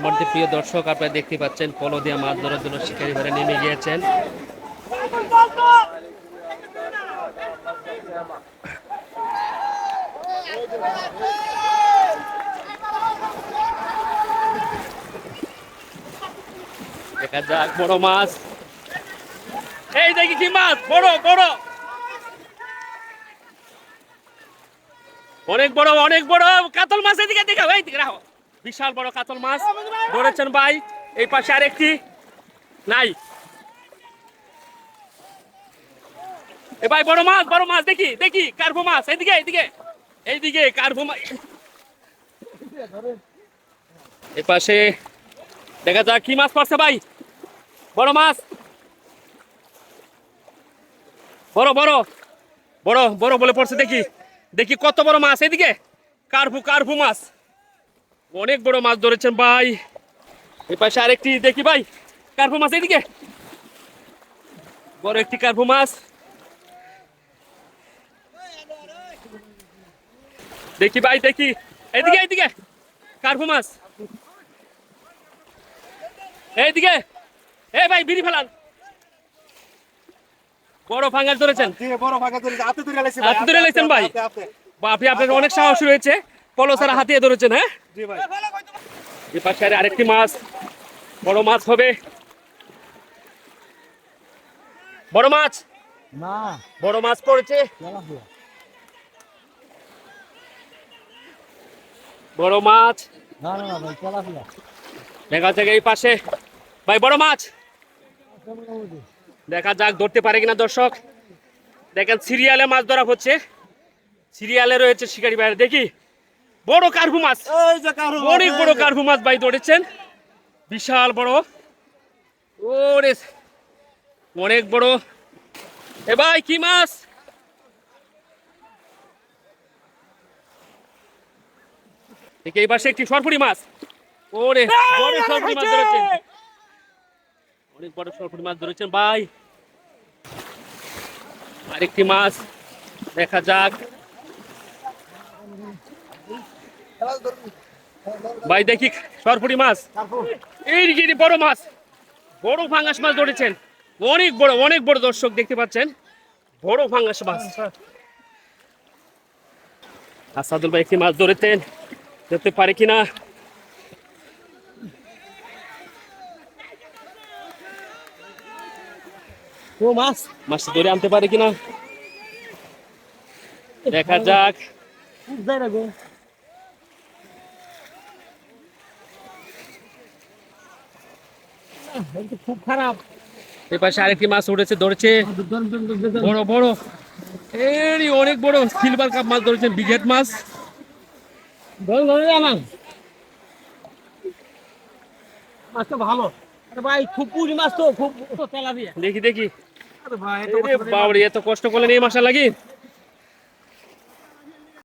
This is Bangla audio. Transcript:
সম্মানিত প্রিয় দর্শক, আপনারা দেখতে পাচ্ছেন পলো দিয়ে মাছ ধরার জন্য শিকারী ভাইরা নেমে গিয়েছেন। দেখা যাক, বড় মাছ। এই দেখি কি মাছ, বড় বড়। অনেক বড় অনেক বড়। কাতল মাছ এদিকে দিকে এই দিকে রাখো। বিশাল বড় কাতল মাছ। ধরেছেন ভাই, এই পাশে আরেকটি। নাই। এ ভাই, বড় মাছ বড় মাছ, দেখি দেখি, কার্ভো মাছ, এইদিকে এইদিকে এইদিকে, কার্ভো মাছ এ পাশে, দেখা যাক কি মাছ পড়ছে ভাই। বড় মাছ। বড় বড় বড় বড় বলে পড়ছে, দেখি দেখি কত বড় মাছ এদিকে কার্ভু কার্ভু মাছ। অনেক বড় মাছ ধরেছেন ভাই। এই পাশে আরেকটি দেখি ভাই কার্ভু মাছ এদিকে বড় একটি কার্ভু মাছ। দেখি ভাই দেখি। এদিকে এদিকে কার্ভু মাছ। এইদিকে এই ভাই বিড়ি ফেলান। বড় ফাঙ্গাস ধরেছেন। বড় ফাঁকা ধরে হাতে ধরে লাইছেন ভাই? হাতে। আপনার অনেক সাহস রয়েছে। পলসারা হাতিয়ে ধরেছেন হ্যাঁ? পাশে আরেকটি মাছ বড় মাছ হবে। বড় মাছ। না। বড় মাছ পড়েছে। বড় মাছ। না না না ভাই তেলাপিয়া দেখা যাক এই পাশে। ভাই বড় মাছ। দেখা যাক ধরতে পারে কিনা দর্শক। দেখেন সিরিয়ালে মাছ ধরা হচ্ছে। সিরিয়ালে রয়েছে শিকারি ভাই দেখি। বড় কার্ভু মাছ। অনেক বড় কার্ভু মাছ ভাই ধরেছেন। বিশাল বড়। ওরে অনেক বড়। এ ভাই কি মাছ? এই পাশে একটি সরপুরি মাছ। ওরে বড় সরপুরি মাছ ধরেছেন। অনেক বড় সরপুরি মাছ ধরেছেন ভাই। আরেকটি মাছ দেখা যাক। ভাই, দেখি সরপুরি মাছ। এই বড় মাছ, বড় ফাঙ্গাস মাছ ধরেছেন। অনেক বড় অনেক বড় দর্শক দেখতে পাচ্ছেন। বড় ফাঙ্গাস মাছ। আসাদুল ভাই একটি মাছ ধরেছেন। ধরতে পারে কিনা? ও, মাছ। মাছটা ধরে আনতে পারে কিনা? দেখা যাক। খুব খারাপ। এই পাশে আরেকটি মাছ উঠেছে ধরেছে। ধর, ধর, ধর, ধর, ধর। বড় বড়। এই অনেক বড় সিলভার কাপ মাছ ধরেছেন বিঘেট মাছ। ধর, ধরে আমার মাছটা ভালো। আরে ভাই খুব পুরি মাছ তো খুব তো তেলাপিয়া দেখি দেখি। আরে ভাই এত কষ্ট করলেন এই মাসা লাগি